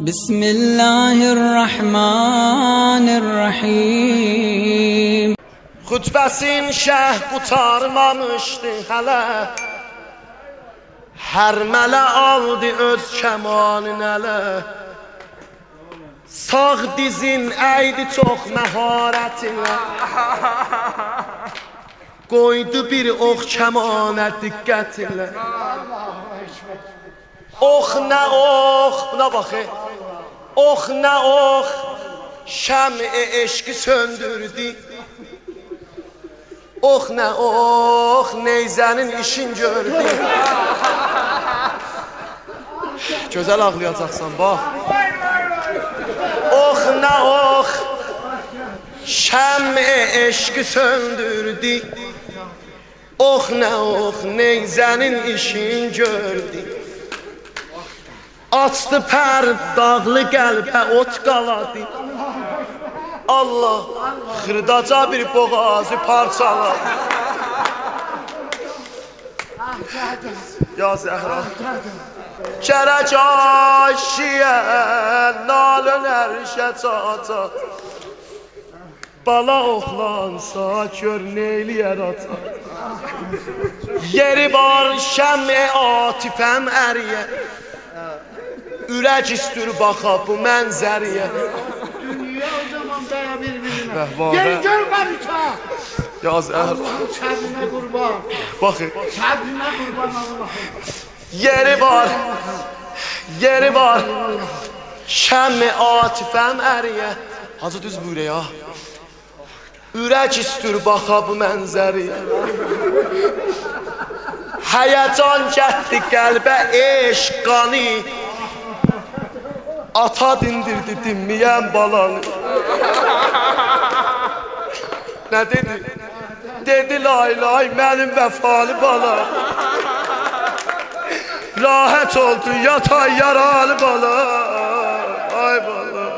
بسم الله الرحمن الرحيم Xutbəsin şəh qutarmamışdı hələ Hər mələ aldı öz kəmanın ələ Sağ dizin əydi çox məharətinə Qoydu bir ox kəmanə diqqətinlə Ox nə ox, buna bax e. Ox nə ox, şəmi eşqi söndürdü. Ox nə ox, neyzənin işin gördü. Gözəl ağlayacaqsan, bax Ox nə ox, şəmi eşqi söndürdü. Ox nə ox, neyzənin işin gördü Açdı pər dağlı qəlbə ot qaladı. Allah xırdaca bir boğazı parçala Ya Zəhra Gərək aşiyə nalın ərşə çata. Bala oxlansa gör neyliyər ata Yeri var şəmə atifəm əriyə Ürək istir baxa bu mənzəriyə Dünya o zaman daya birbirine. Vəhvah, Gel gör barışa. Ya Zəhra Sabrine kurban. Baxın Sabrine kurban Allah. Yeri var, yeri var. Şəmi atifəm əriyə. Hacı düz buyur ya. Ürək istir baxa bu mənzəriyə. Həyəcan gətdi qəlbə eşq qani. Ata dindirdi dinməyən balanı. Nə dedi? Dedi lay lay mənim vəfalı balam. Rahat oldu yatay yaralı bala Ay bala